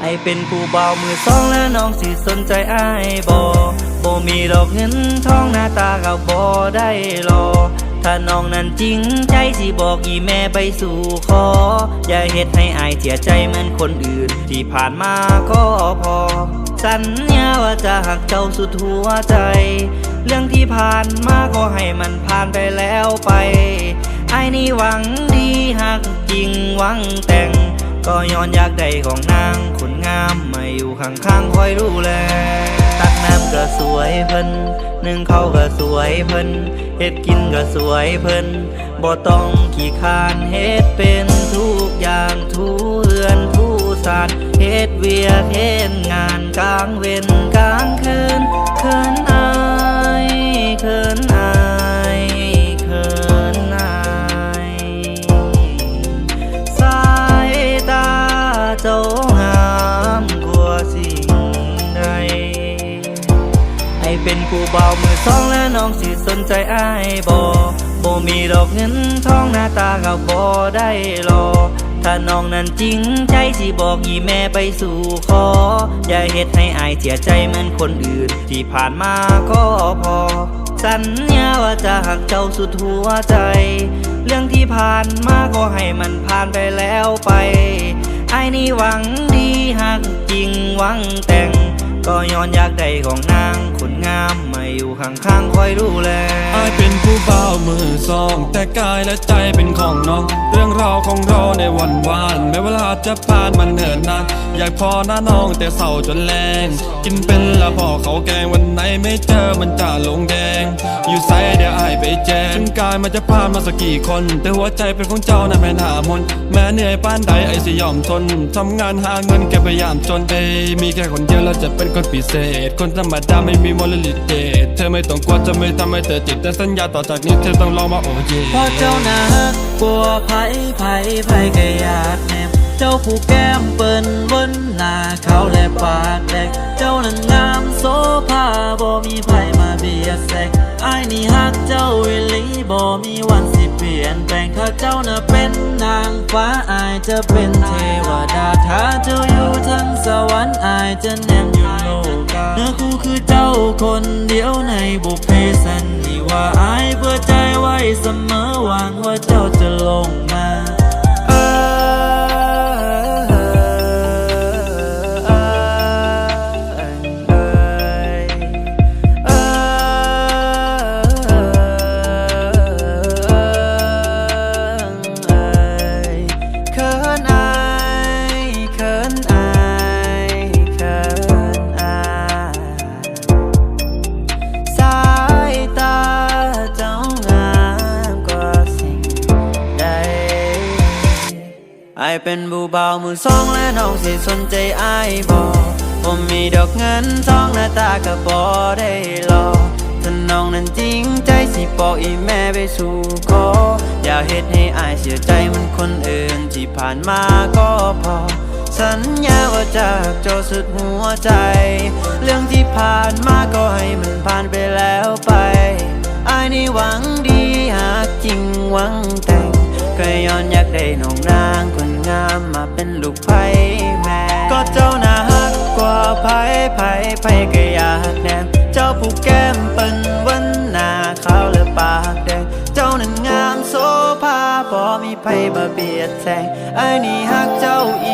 ไอเป็นผู้บ่าวมือสองแล้วน้องสิสนใจไอายบ่บ่มีดอกเงินทองหน้าตาก็บ่ได้รอ ถ้าน้องนั้นจริงใจสิบอกอีแม่ไปสู่ขอ อย่าเฮ็ดให้อายเสียใจเหมือนคนอื่น ที่ผ่านมาก็พอ สัญญาว่าจะหักเจ้าสุดหัวใจ เรื่องที่ผ่านมาก็ให้มันผ่านไปแล้วไปไอ้นี่หวังดีหักจริงหวังแต่ง ก็ย้อนอยากได้ของนางคนงามมาอยู่ข้างๆคอยดูแลตักน้ำก็สวยเพิ่นนึ่งข้าวก็สวยเพิ่นเฮ็ดกินก็สวยเพิ่นบ่ต้องขี้คานเฮ็ดเป็นทุกอย่างทุเรือนทุ สานเฮ็ดเวียกเฮ็ดงานกลางเว้นกลางคืนเคินอายเคินอายเคินอายสายตาเจ้างามกว่าสิ่งใดให้เป็นผู้เบามือสองและน้องสิสนใจไอ้ายบ่บ่มีดอกเงินทองหน้าตาก็บ่ได้รอ ถ้าน้องนั้นจริงใจสิบอกอีแม่ไปสู่ขอ อย่าเฮ็ดให้อายเสียใจเหมือนคนอื่น ที่ผ่านมาก็พอ สัญญาว่าจะหักเจ้าสุดหัวใจ เรื่องที่ผ่านมาก็ให้มันผ่านไปแล้วไปไอ้ายนี่หวังดีหักจริงหวังแต่ง ก็ย้อนอยากได้ของนางคนงาม อยู่ข้างๆคอยดูแลอายเป็นผู้เบาวมือสอง แต่กายและใจเป็นของน้อง เรื่องราวของเราในวันวานแม้เวลาจะผ่านมันเหินนานอยากพอหน้าน้องแต่เศร้าจนแรง กินเป็นละพอเขาแกงวันไหนไม่เจอมันจะลงแดง อยู่ไซเดี๋ยวอายไปแจ้งถึงกายมันจะผ่านมาสักกี่คน แต่หัวใจเป็นของเจ้านั้นแม่นหามนแม้เหนื่อยป้านใดไอ้สยอมทนทำงานหาเงินแกพยายามจนเอมีแค่คนเดียวแล้วจะเป็นคนพิเศษ คนธรรมดาไม่มีมลลิเดตเธอไม่ต้องกลัวจะไม่ทำให้เธอจิตแต่สัญญาต่อจากนี้เธอต้องลองมาโอเยเพราะเจ้านะกลัวไผไผไผก็อยากแนบเจ้าผู้แก้มเปิ้นบนหน้าเขาและปากแดกเจ้านั้นงามโซภาบ่มีไผมาเบียดแสกไอ้ายนี่ฮักเจ้าวิลีบ่มีวันสิเปลี่ยนแปลงถ้าเจ้าน่ะเป็นนางฟ้าอายจะเป็นเทวดาถ้าเจ้าอยู่ทั้งสวรรค์อายจะ เป็นบูเบาวมือสองและน้องสิสนใจไอายบอกผมมีดอกเงินทองหน้าตาก็บอได้รอถ้าน้องนั้นจริงใจสิบอกอีแม่ไปสู่ขออย่าเฮ็ดให้อายเสียใจมันคนอื่นที่ผ่านมาก็พอ สัญญาว่าจะรักเจ้าสุดหัวใจ เรื่องที่ผ่านมาก็ให้มันผ่านไปแล้วไปอายนี่หวังดีหากจริงหวัง เป็นลูกไผ่แม่ ก็เจ้าน่าฮักกว่าไผ่ไผ่ไผ่ก็อยากแนมเจ้าผู้แก้มเปิ้นวันหน้าขาวและปากแดง เจ้านั้นงามโซภาพอมีไผมาเบียดแทงไอ้นี่ฮักเจ้าอี